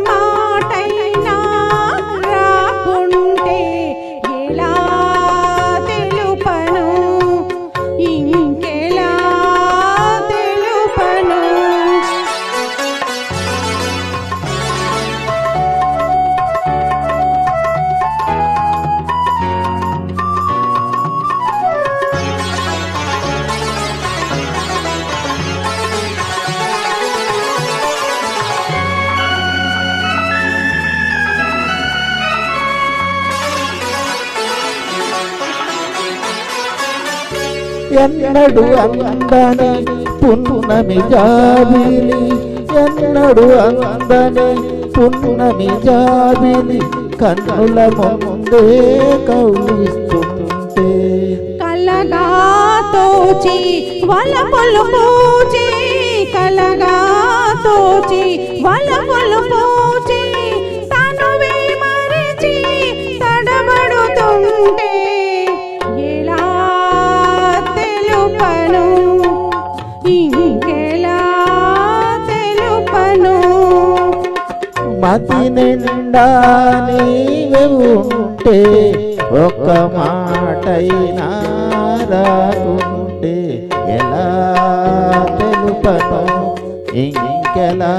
my ఎన్నడు అందని పున్నమి జాబిలి ఎన్నడు అందని పున్నమి జాబిలి కన్నుల ముందే కౌలిస్తుంటే కలగా తోచి వలపులు పూచి కలగా తోచి వలపులు పూచి మతి నిండా నీవే ఉంటే ఒక్క మాటైనా రాకుంటే ఎలా తెలుపను? ఇంకెలా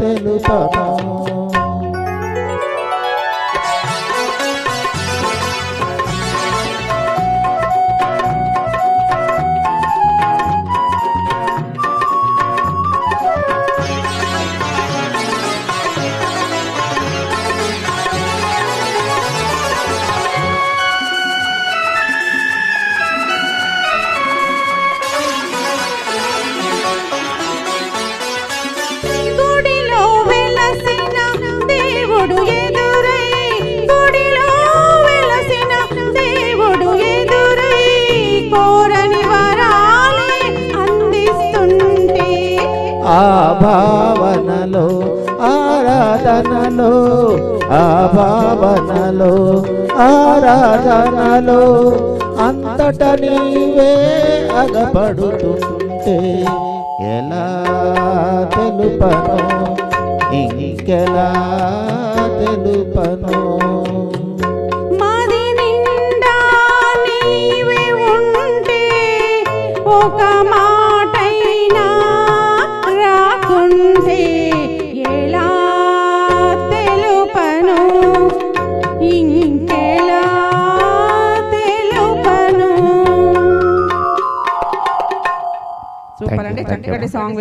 తెలుపను? ఆ భావనలో ఆరాధనలో ఆ భావనలో ఆరాధనలో అంతట నీవే అగపడుతుంటే ఎలా తెలుపను? ఇంకెలా తెలుపను? ఒక మాటైనా సూపర్ అండి. చక్కటి సాంగ్